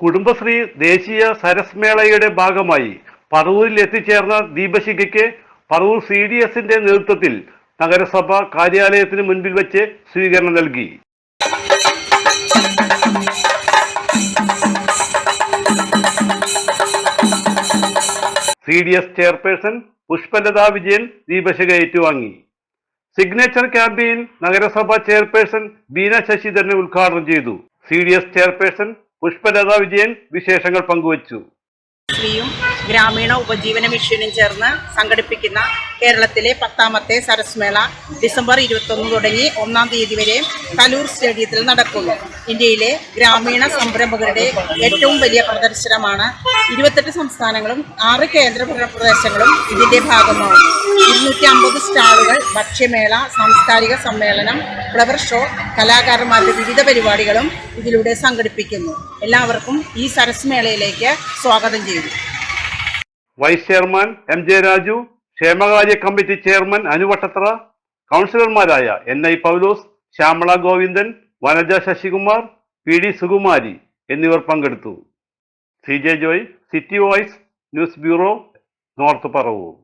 കുടുംബശ്രീ ദേശീയ സരസ്മേളയുടെ ഭാഗമായി പറവൂരിൽ എത്തിച്ചേർന്ന ദീപശിഖയ്ക്ക് പറവൂർ സി ഡി എസിന്റെ നേതൃത്വത്തിൽ നഗരസഭ കാര്യാലയത്തിന് മുൻപിൽ വെച്ച് സ്വീകരണം നൽകി. C D S chairperson Pushpalatha Vijayan ദീപശിഖ ഏറ്റുവാങ്ങി. സിഗ്നേച്ചർ ക്യാമ്പയിൻ നഗരസഭ ചെയർപേഴ്സൺ ബീന ശശിധരനെ ഉദ്ഘാടനം ചെയ്തു. C D S chairperson Pushpalatha Vijayan വിശേഷങ്ങൾ പങ്കുവച്ചു. ശ്രീയും ഗ്രാമീണ ഉപജീവന മിഷനും ചേർന്ന് സംഘടിപ്പിക്കുന്ന കേരളത്തിലെ പത്താമത്തെ സരസ്മേള ഡിസംബർ ഇരുപത്തൊന്ന് തുടങ്ങി ഒന്നാം തീയതി വരെ തലൂർ സ്റ്റേഡിയത്തിൽ നടക്കുന്നു. ഇന്ത്യയിലെ ഗ്രാമീണ സംരംഭകരുടെ ഏറ്റവും വലിയ പ്രദർശനമാണ് ഇരുപത്തെട്ട് സംസ്ഥാനങ്ങളും ആറ് കേന്ദ്രഭരണ പ്രദേശങ്ങളും ഇതിന്റെ ഭാഗമാവും ഇരുന്നൂറ്റി അമ്പത് സ്റ്റാളുകൾ ഭക്ഷ്യമേള സാംസ്കാരിക സമ്മേളനം ഫ്ലവർ ഷോ കലാകാരന്മാരുടെ വിവിധ പരിപാടികളും ഇതിലൂടെ സംഘടിപ്പിക്കുന്നു. എല്ലാവർക്കും ഈ സരസ് മേളയിലേക്ക് സ്വാഗതം ചെയ്യുന്നു. Vice chairman M J Raju ക്ഷേമകാര്യ കമ്മിറ്റി ചെയർമാൻ അനുവട്ടത്ര കൗൺസിലർമാരായ N I Paulose Shyamala Govindan Vanaja Sasikumar P D Sukumari എന്നിവർ പങ്കെടുത്തു. C J Joy city voice news bureau north Paravur.